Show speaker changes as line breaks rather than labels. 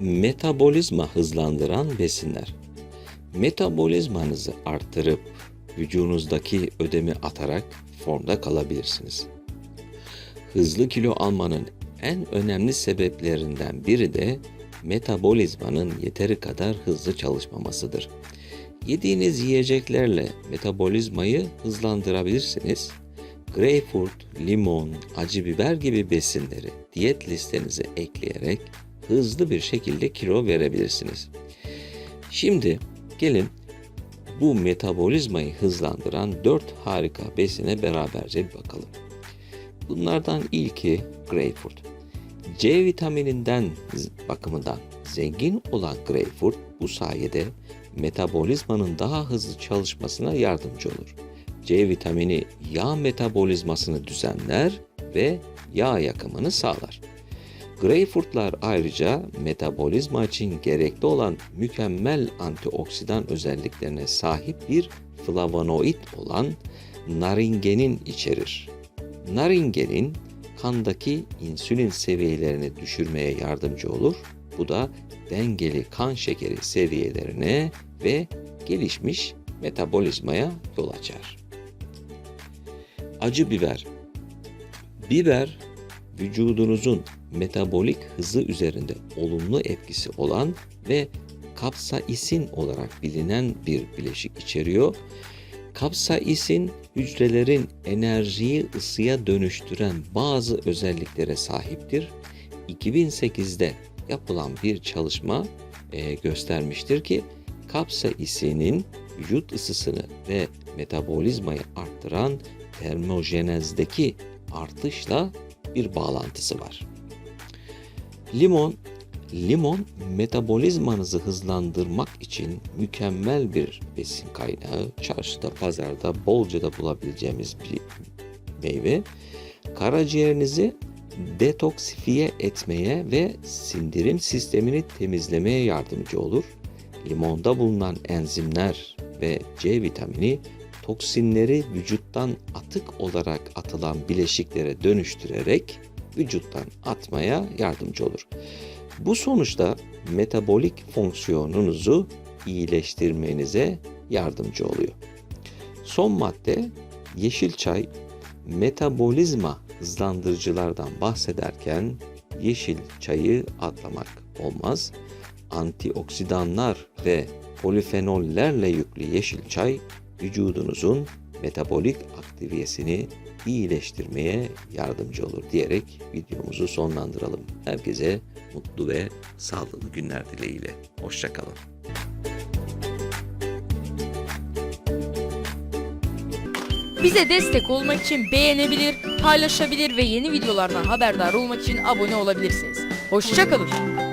Metabolizma hızlandıran besinler. Metabolizmanızı arttırıp vücudunuzdaki ödemi atarak formda kalabilirsiniz. Hızlı kilo almanın en önemli sebeplerinden biri de metabolizmanın yeteri kadar hızlı çalışmamasıdır. Yediğiniz yiyeceklerle metabolizmayı hızlandırabilirsiniz. Greyfurt, limon, acı biber gibi besinleri diyet listenize ekleyerek hızlı bir şekilde kilo verebilirsiniz. Şimdi gelin bu metabolizmayı hızlandıran 4 harika besine beraberce bir bakalım. Bunlardan ilki greyfurt. C vitamininden bakımından zengin olan greyfurt bu sayede metabolizmanın daha hızlı çalışmasına yardımcı olur. C vitamini yağ metabolizmasını düzenler ve yağ yakımını sağlar. Greyfurtlar ayrıca metabolizma için gerekli olan mükemmel antioksidan özelliklerine sahip bir flavonoid olan naringenin içerir. Naringenin kandaki insülin seviyelerini düşürmeye yardımcı olur. Bu da dengeli kan şekeri seviyelerine ve gelişmiş metabolizmaya yol açar. Acı biber. Biber vücudunuzun metabolik hızı üzerinde olumlu etkisi olan ve kapsaisin olarak bilinen bir bileşik içeriyor. Kapsaisin hücrelerin enerjiyi ısıya dönüştüren bazı özelliklere sahiptir. 2008'de yapılan bir çalışma e, göstermiştir ki kapsaisinin vücut ısısını ve metabolizmayı arttıran termojenezdeki artışla bir bağlantısı var. Limon Limon metabolizmanızı hızlandırmak için mükemmel bir besin kaynağı. Çarşıda, pazarda bolca da bulabileceğimiz bir meyve. Karaciğerinizi detoksifiye etmeye ve sindirim sistemini temizlemeye yardımcı olur. Limonda bulunan enzimler ve C vitamini toksinleri vücuttan atık olarak atılan bileşiklere dönüştürerek vücuttan atmaya yardımcı olur. Bu sonuçta metabolik fonksiyonunuzu iyileştirmenize yardımcı oluyor. Son madde yeşil çay metabolizma hızlandırıcılardan bahsederken yeşil çayı atlamak olmaz. Antioksidanlar ve polifenollerle yüklü yeşil çay vücudunuzun metabolik aktiviyesini iyileştirmeye yardımcı olur diyerek videomuzu sonlandıralım. Herkese mutlu ve sağlıklı günler dileğiyle. Hoşçakalın.
Bize destek olmak için beğenebilir, paylaşabilir ve yeni videolardan haberdar olmak için abone olabilirsiniz. Hoşçakalın.